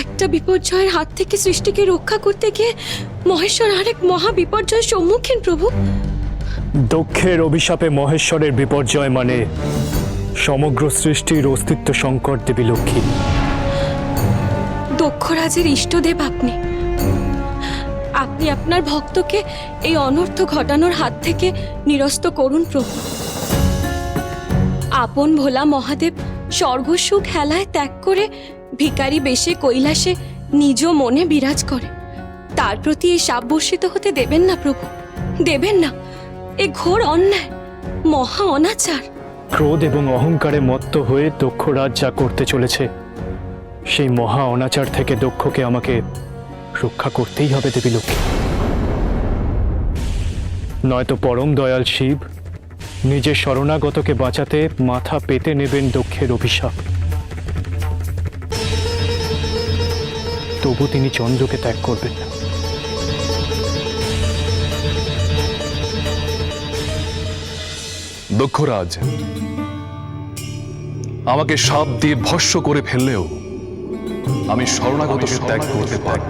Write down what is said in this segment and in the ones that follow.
একটা বিপর্যয়ের হাত থেকে সৃষ্টিকে রক্ষা করতে গিয়ে মহেশ্বর আরেক মহা বিপর্যয়ের সম্মুখীন প্রভু। দক্ষের অভিশাপে মহেশ্বরের বিপর্যয় মানে সমগ্র সৃষ্টির অস্তিত্ব সংকট দেবী লক্ষ্মী। দক্ষরাজের ইষ্টদেব আপনি। আপনি আপনার ভক্তকে এই অনর্থ ঘটানোর হাত থেকে নিরস্ত করুন প্রভু। আপন ভোলা মহাদেব স্বর্গসুখ হেলায় ত্যাগ করে ভিকারি বেশে কৈলাসে নিজ মনে বিরাজ করে। তার প্রতি এই শাপ বর্ষিত হতে দেবেন না প্রভু, দেবেন না। এ ঘোর অন্যায়, মহা অনাচার। ক্রোধ এবং অহংকারে মত্ত হয়ে দক্ষরাজ যা করতে চলেছে, সেই মহা অনাচার থেকে দক্ষকে আমাকে রক্ষা করতেই হবে, দেবী লক্ষ্মী। নয়তো পরম দয়াল শিব নিজের শরণাগতকে বাঁচাতে মাথা পেতে নেবেন দক্ষের অভিশাপ। তবু তিনি চন্দ্রকে ত্যাগ করবেন না। দক্ষরাজ আমাকে সাপ দিয়ে ভস্য করে ফেললেও আমি শরণাগতকে ত্যাগ করতে পারব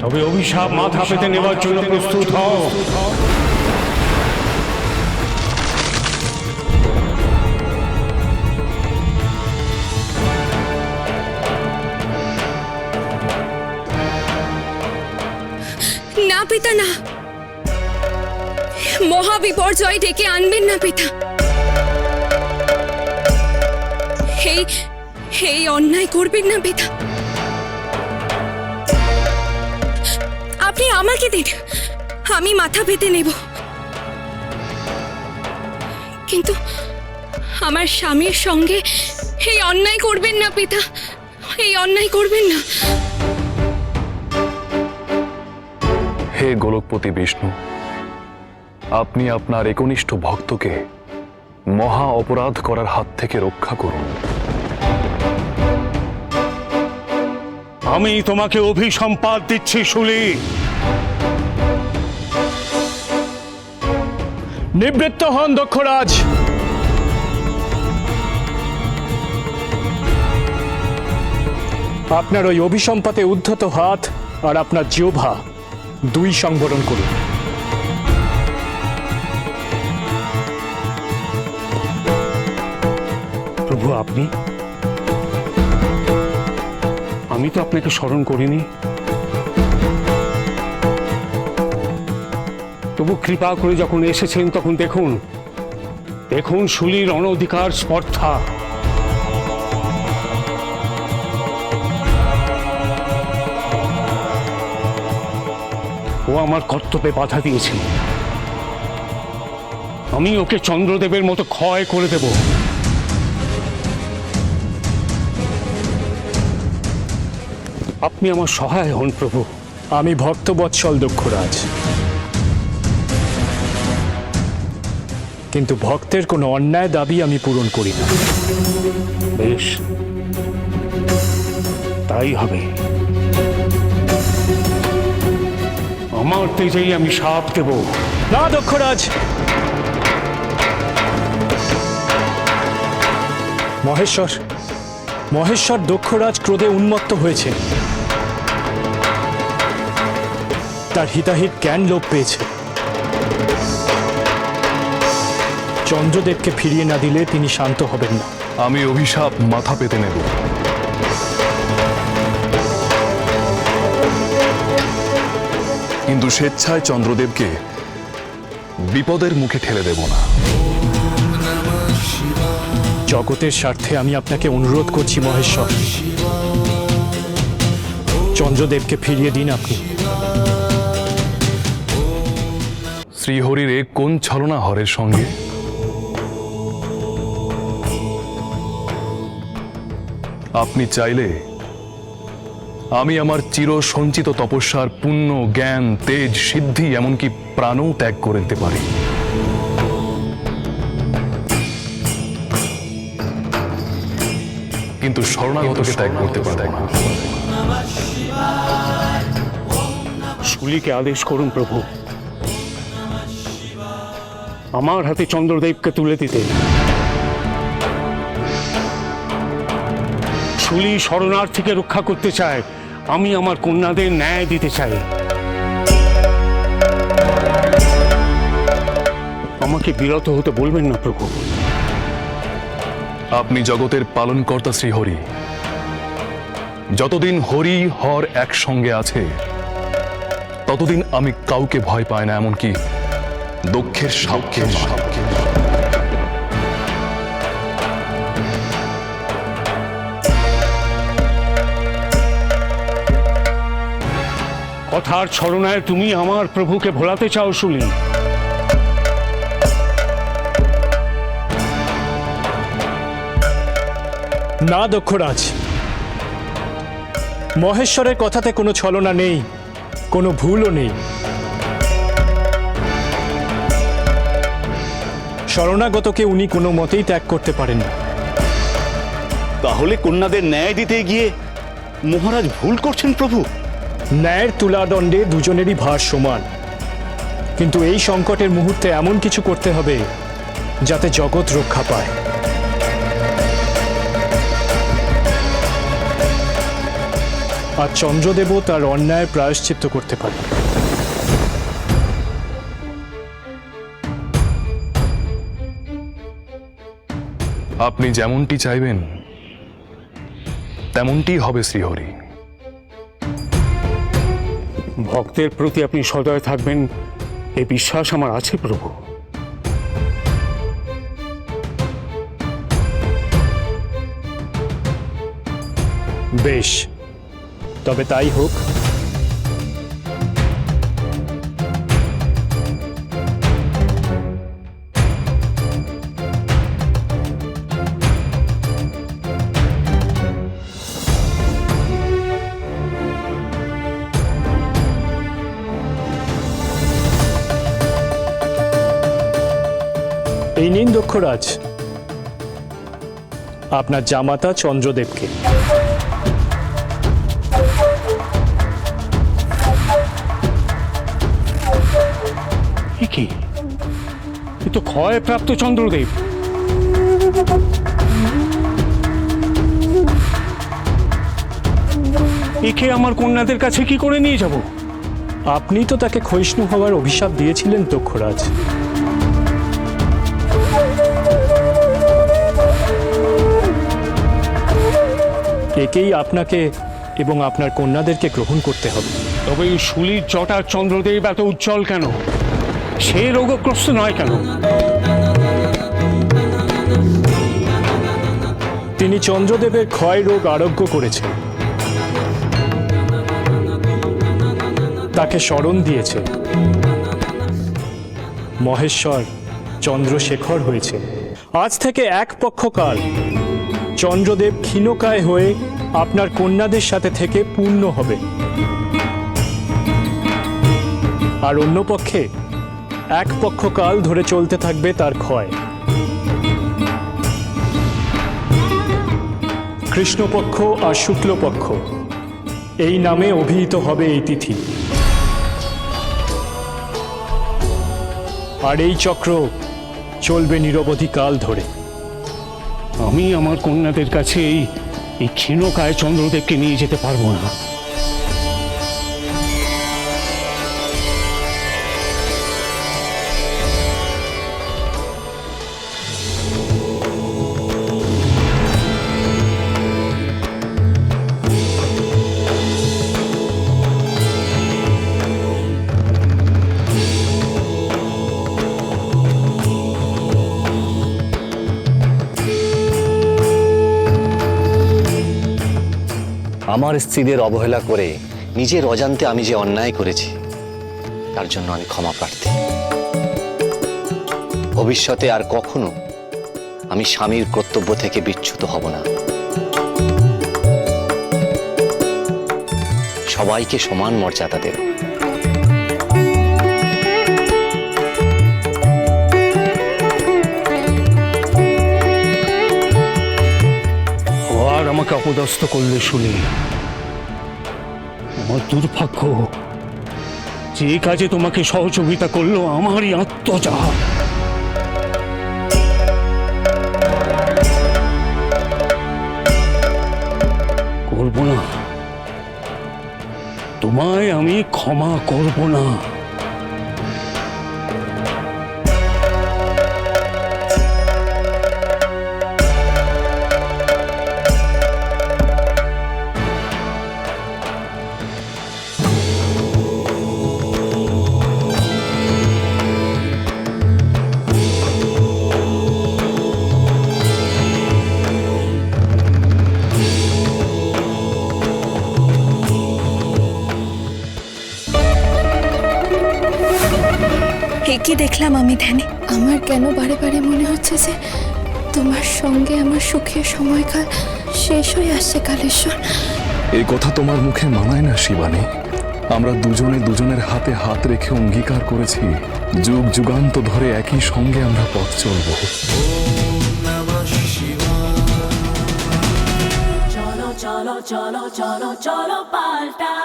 তবে অভিশাপ মাথা পেতে নেওয়ার জন্য প্রস্তুত হও। না, পিতা, না। মহা বিপর্যয় ডেকে আনবেন না, পিতা। এই অন্যায় করবেন না, পিতা। আপনি আমাকে দিন। আমি মাথা পেতে নেব। কিন্তু আমার স্বামীর সঙ্গে এই অন্যায় করবেন না, পিতা। এই অন্যায় করবেন না। গোলকপতি বিষ্ণু। আপনি আপনার একনিষ্ঠ ভক্তকে মহা অপরাধ করার হাত থেকে রক্ষা করুন। আমি তোমাকে অভিসম্পাদ দিচ্ছি, শুলি। নিবৃত্ত হন দক্ষরাজ। আপনার ওই অভিসম্পাতে উদ্ধত হাত আর আপনার জিহ্বা। দুই সংবরণ করুন। প্রভু, আপনি? আমি তো আপনাকে স্মরণ করিনি। তবু কৃপা করে যখন এসেছেন, তখন দেখুন দেখুন শুলির অনধিকার, স্পর্ধা। ও আমার কর্তব্যে বাধা দিয়েছে আমি ওকে চন্দ্রদেবের মতো ক্ষয় করে দেব। আপনি আমার সহায় হন প্রভু। আমি ভক্তবৎসল দক্ষরাজ কিন্তু ভক্তের কোনো অন্যায় দাবি আমি পূরণ করি না। বেশ। তাই হবে। আমার তেজেই আমি সাপ দেব। না দক্ষরাজ। মহেশ্বর মহেশ্বর দক্ষরাজ ক্রোধে উন্মত্ত হয়েছে। তার হিতাহিত জ্ঞান লোপ পেয়েছে। চন্দ্রদেবকে ফিরিয়ে না দিলে তিনি শান্ত হবেন না। আমি অভিশাপ মাথা পেতে নেব। কিন্তু স্বেচ্ছায় চন্দ্রদেবকে বিপদের মুখে ঠেলে দেব না। জগতের স্বার্থে আমি আপনাকে অনুরোধ করছি মহেশ্বর। চন্দ্রদেবকে ফিরিয়ে দিন আপনি। শ্রীহরির এ কোন ছলনা হরের সঙ্গে? আপনি চাইলে আমি আমার চির সঞ্চিত তপস্যার পুণ্য, জ্ঞান, তেজ, সিদ্ধি, এমনকি প্রাণও ত্যাগ করে দিতে পারি। কিন্তু শরণাগতকে ত্যাগ করতে পারে শুলিকে আদেশ করুন প্রভু। আমার হাতে চন্দ্রদেবকে তুলে দিতে। শুলি শরণার্থীকে রক্ষা করতে চায়। আমি আমার কন্যাদের ন্যায় দিতে চাই। আমাকে বিরত হতে বলবেন না প্রভু। আপনি জগতের পালনকর্তা শ্রীহরি যতদিন হরি হর একসঙ্গে আছে, ততদিন আমি কাউকে ভয় পাই না, এমনকি দক্ষের সাপকে সাপকে কথার ছলনায় তুমি আমার প্রভুকে ভোলাতে চাও শুলি না দক্ষরাজ। মহেশ্বরের কথাতে কোনো ছলনা নেই কোনো ভুলও নেই। শরণাগতকে উনি কোনো মতেই ত্যাগ করতে পারেন না। তাহলে কন্যাদের ন্যায় দিতে গিয়ে মহারাজ ভুল করছেন প্রভু? ন্যায়ের তুলাদণ্ডে দুজনেরই ভার সমান। কিন্তু এই সংকটের মুহূর্তে এমন কিছু করতে হবে, যাতে জগৎ রক্ষা পায়। আর চন্দ্রদেবও তার অন্যায় প্রায়শ্চিত্ত করতে পারে। আপনি যেমনটি চাইবেন তেমনটি হবে শ্রীহরি। ভক্তের প্রতি আপনি সদয় থাকবেন এ বিশ্বাস আমার আছে প্রভু। বেশ তবে তাই হোক। নিন দক্ষরাজ আপনার জামাতা চন্দ্রদেবকে। কি? এ তো ক্ষয়প্রাপ্ত চন্দ্রদেব। একে আমার কন্যাদের কাছে কি করে নিয়ে যাব? আপনি তো তাকে ক্ষয়িষ্ণু হওয়ার অভিশাপ দিয়েছিলেন দক্ষরাজ একেই আপনাকে এবং আপনার কন্যাদেরকে গ্রহণ করতে হবে। তবে এই শুলির জটার চন্দ্রদেব এত উজ্জ্বল কেন? সে রোগগ্রস্ত নয় কেন? তিনি চন্দ্রদেবের ক্ষয় রোগ আরোগ্য করেছেন। তাকে স্মরণ দিয়েছে। মহেশ্বর চন্দ্রশেখর হয়েছে। আজ থেকে এক পক্ষকাল চন্দ্রদেব ক্ষীণকায় হয়ে আপনার কন্যাদের সাথে থেকে পূর্ণ হবে। আর অন্য পক্ষে এক পক্ষকাল ধরে চলতে থাকবে তার ক্ষয়। কৃষ্ণপক্ষ আর শুক্লপক্ষ, এই নামে অভিহিত হবে এই তিথি। আর এই চক্র চলবে নিরবধি কাল ধরে। আমি আমার কন্যাদের কাছে এই এই ক্ষীণকায় চন্দ্রদেবকে নিয়ে যেতে পারব না। আমার স্ত্রীদের অবহেলা করে নিজের অজান্তে আমি যে অন্যায় করেছি, তার জন্য আমি ক্ষমা প্রার্থী। ভবিষ্যতে আর কখনো আমি স্বামীর কর্তব্য থেকে বিচ্যুত হব না। সবাইকে সমান মর্যাদা দেব। আমাকে অপদস্থ করলে শুনি। আমার দুর্ভাগ্য। যে কাজে তোমাকে সহযোগিতা করল আমারই আত্মজা। করব না। তোমায় আমি ক্ষমা করব না। কি দেখলাম আমি ধ্যানে। আমার কেন বারে বারে মনে হচ্ছে যে তোমার সঙ্গে আমার সুখের সময়কাল শেষ হয়ে আসছে কালেশ্বর? এই কথা তোমার মুখে মানায় না শিবানী। আমরা দুজনে দুজনের হাতে হাত রেখে অঙ্গীকার করেছি। যুগ যুগান্ত ধরে একই সঙ্গে আমরা পথ চলবো। cholo, cholo, cholo, cholo, cholo, paltai.